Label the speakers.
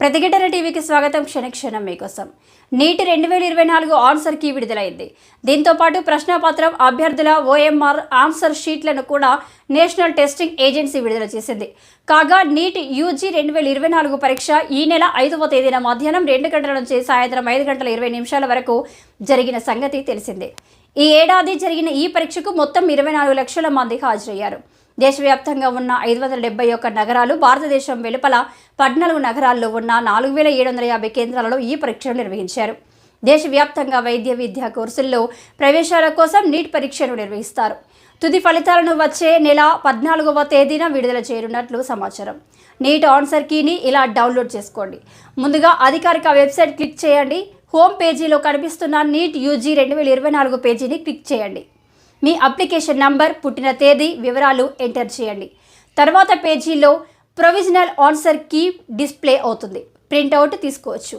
Speaker 1: ప్రతిఘటన టీవీకి స్వాగతం క్షణక్షణం మీకోసం. నీటి రెండు వేల ఇరవై నాలుగు ఆన్సర్ కీ విడుదలైంది. దీంతో పాటు ప్రశ్నపత్రం అభ్యర్థుల ఓఎంఆర్ ఆన్సర్ షీట్లను కూడా నేషనల్ టెస్టింగ్ ఏజెన్సీ విడుదల చేసింది. కాగా నీట్ యూజీ రెండు వేల ఇరవై నాలుగు పరీక్ష ఈ నెల ఐదవ తేదీన మధ్యాహ్నం రెండు గంటల నుంచి సాయంత్రం ఐదు గంటల ఇరవై నిమిషాల వరకు జరిగిన సంగతి తెలిసిందే. ఈ ఏడాది జరిగిన ఈ పరీక్షకు మొత్తం ఇరవై నాలుగు లక్షల మంది హాజరయ్యారు. దేశవ్యాప్తంగా ఉన్న ఐదు వందల డెబ్బై ఒక్క నగరాలు భారతదేశం వెలుపల పద్నాలుగు నగరాల్లో ఉన్న నాలుగు వేల ఏడు వందల యాభై కేంద్రాలలో ఈ పరీక్షలు నిర్వహించారు. దేశవ్యాప్తంగా వైద్య విద్యా కోర్సుల్లో ప్రవేశాల కోసం నీట్ పరీక్షను నిర్వహిస్తారు. తుది ఫలితాలను వచ్చే నెల పద్నాలుగవ తేదీన విడుదల చేయనున్నట్లు సమాచారం. నీట్ ఆన్సర్ కీని ఇలా డౌన్లోడ్ చేసుకోండి. ముందుగా అధికారిక వెబ్సైట్ క్లిక్ చేయండి. హోమ్ పేజీలో కనిపిస్తున్న నీట్ యూజీ రెండు వేల ఇరవై నాలుగు పేజీని క్లిక్ చేయండి. మీ అప్లికేషన్ నంబర్ పుట్టిన తేదీ వివరాలు ఎంటర్ చేయండి. తర్వాత పేజీలో ప్రొవిజనల్ ఆన్సర్ కీ డిస్ప్లే అవుతుంది. ప్రింట్అవుట్ తీసుకోవచ్చు.